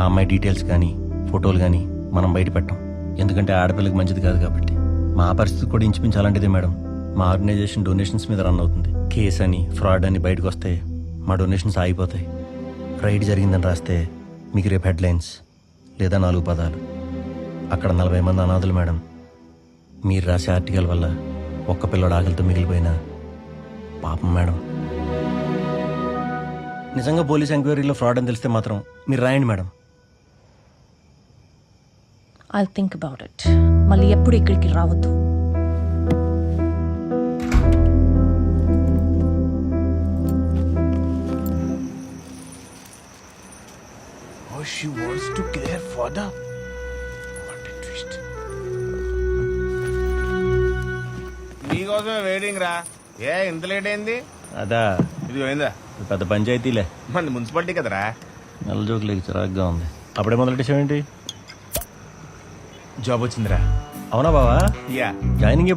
ఆ అమ్మాయి డీటెయిల్స్ కానీ ఫోటోలు కానీ మనం బయట పెట్టం. ఎందుకంటే ఆడపిల్లకి మంచిది కాదు కాబట్టి. మా పరిస్థితి కూడా ఇంచుమించు అలాంటిదే మేడం. మా ఆర్గనైజేషన్ డొనేషన్స్ మీద రన్ అవుతుంది. కేస్ అని ఫ్రాడ్ అని బయటకు వస్తే మా డొనేషన్స్ ఆగిపోతాయి. రైడ్ జరిగిందని రాస్తే మీకు రేపు హెడ్లైన్స్ లేదా నాలుగు పదాలు. అక్కడ నలభై మంది అనాథులు మేడం. మీరు రాసే ఆర్టికల్ వల్ల ఒక్క పిల్లడు ఆకలితో మిగిలిపోయినా పాపం మేడం. నిజంగా పోలీస్ ఎంక్వైరీలో ఫ్రాడ్ అని తెలిస్తే మాత్రం మీరు రాయండి madam. I think about it మళ్ళీ ఎప్పుడు ఇక్కడికి రావద్దు. Oh, she wants to kill her father. What a twist. నీకోసమే వెయిటింగ్ రా. ఏ ఇంత లేట్ అయింది? అదా. ఇది. పోయిందా ఇది పెద్ద పంచాయతీలే. మన మున్సిపాలిటీ కదరా. నెల జోకులకి చిరాగ్గా ఉంది. అప్పుడే మొదలెట్టేసావేంటి? జాబ్ వచ్చిందిరా. అవునా బావా? Yeah joining